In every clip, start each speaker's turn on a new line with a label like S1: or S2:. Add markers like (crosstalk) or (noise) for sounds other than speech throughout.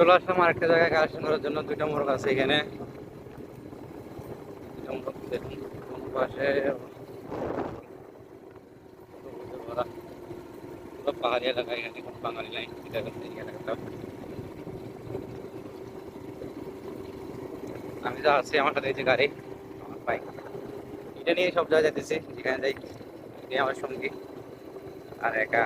S1: চলে আসলাম আরেকটা জায়গায় কালেকশন করার জন্য। দুইটা মোরগ আছে এখানে। পাহাড়ি এলাকা এখানে বাঙালি এলাকাটা আমি যা আছি, আমার সাথে গাড়ি, আমার বাইক এটা নিয়ে সব জায়গায় যেতেছি যেখানে যাই আমার সঙ্গী। আর একা।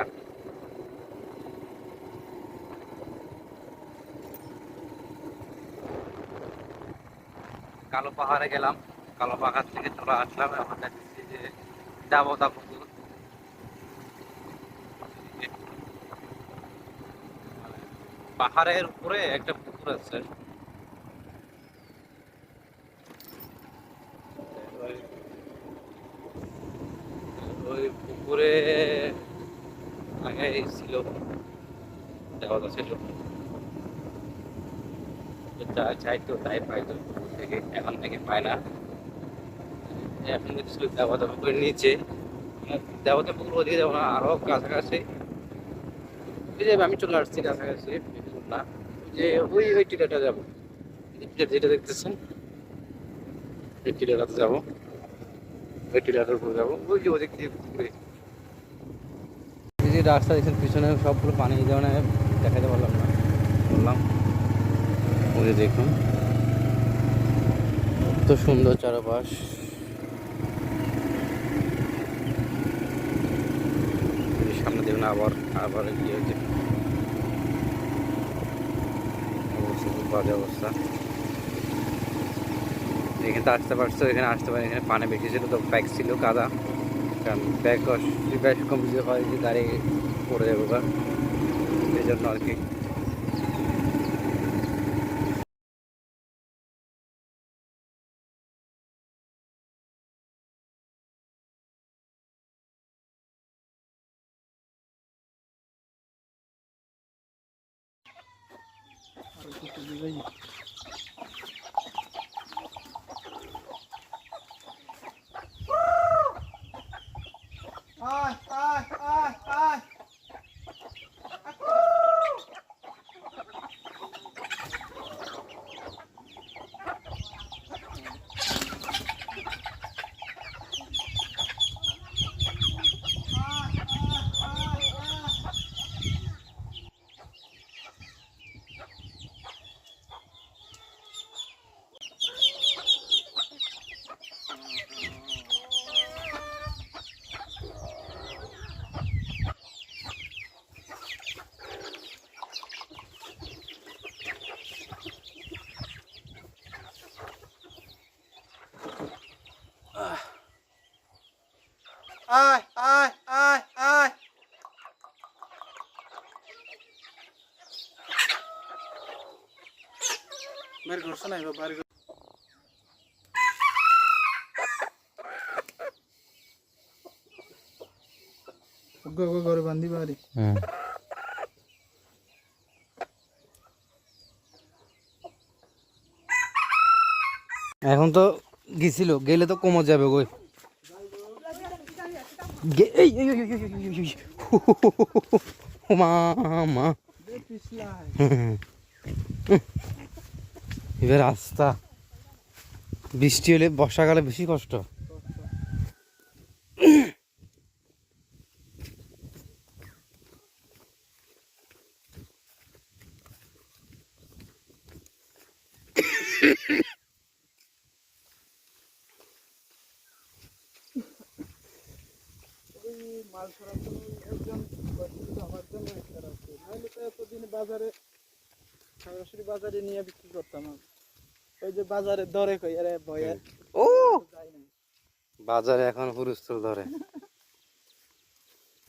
S1: কালো পাহাড়ে গেলাম। কালো পাহাড় থেকে চলে আসলাম, এখন দেখতেছি যে পুকুর মানে পাহাড়ের উপরে একটা পুকুর আছে। ওই- পুকুরে আগে ছিল। দেওয়া ছিল। চাইতো তাই পাইতো। থেকে, এখন থেকে পায় না। এখন ছিল দেবতা পুকুরের নিচে দেবতা পুকুর ওদিকে যাব না, আরও কাছাকাছি। যে আমি চলে আসছি কাছাকাছি, না, যে ওই ওই টিলাটা যাব। যেটা দেখতেছেন ওই টিলাটাতে যাব। ওই টিলাটার উপর যাব, ওই যে ওদিক দিয়ে এই যে রাস্তা দেখছেন, পিছনে সবগুলো পানি দেওয়া দেখাতে পারলাম না। বললাম, ওই দেখুন। কত সুন্দর চারপাশ। সামনে দেখুন আবার আবার খুব বাজে অবস্থা। এখানে তো আসতে পারছ, এখানে আসতে পারে, এখানে পানি বেশি ছিল তো ব্যাগ ছিল কাদা কারণ ব্যাগ ব্যাগ কমপ্লিট হয় যে গাড়ি পড়ে যাব এই জন্য আর কি।
S2: Только туда заехать. আয় আয় আয় আয়। বের করছ না এবার বাড়ি ঘরে বান্ধি বাড়ি।
S1: হুম এখন তো গেছিল গেলে তো কমে যাবে গই গে- এই মা মা এবার রাস্তা। বৃষ্টি হলে বর্ষাকালে বেশি কষ্ট। Yeah.
S2: মাল সরার জন্য একজন আমার জন্য নাহলে তো এতদিন বাজারে সরাসরি বাজারে নিয়ে বিক্রি করতাম ওই যে বাজারে দরে কই আরে ভয়ে
S1: ও! বাজারে এখন ধরে। (laughs)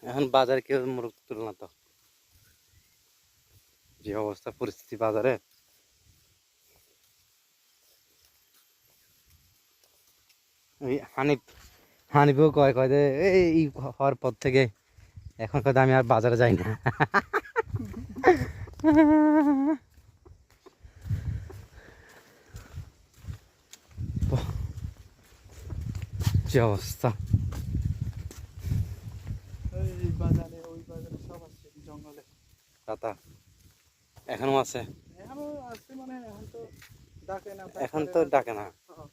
S1: এখন বাজারে কেউ মুরগ তুল না তো। যে অবস্থা পরিস্থিতি বাজারে। হানিফ হানিফও কয় কয় যে এই হওয়ার পর থেকে এখন কয় আমি আর বাজারে যাই না। (laughs) যে অবস্থা?
S2: ওই বাজারে সব আছে জঙ্গলে।
S1: পাতা এখনও আছে?
S2: এখনও আছে মানে এখন তো ডাকে না ডাক
S1: এখন
S2: মারে
S1: তো
S2: না।
S1: ডাকে না
S2: হ্যাঁ।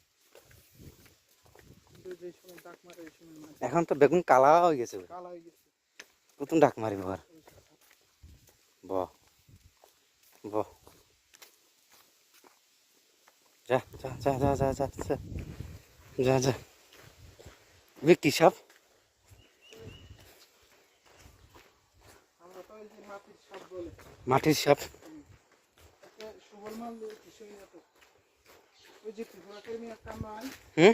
S2: কিন্তু যে সময় ডাক মারে ওই সময় মাছ
S1: এখন তো বেগুন কালা হয়ে গেছে
S2: কালা হয়ে গেছে।
S1: প্রথম ডাক মারিব আর বাহ বাহ যা যা যা যা যা যা যা যা যা। বে কি সাপ?
S2: মাটির সাপ
S1: হুম?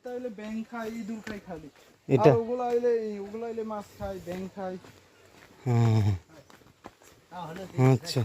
S2: এটা হইলে ব্যাং খায় ইঁদুর খায় খালি।
S1: এটা?
S2: ওগুলো হইলে ওগুলো হইলে মাছ খায় ব্যাং খায়
S1: হ্যাঁ, হ্যাঁ। আচ্ছা।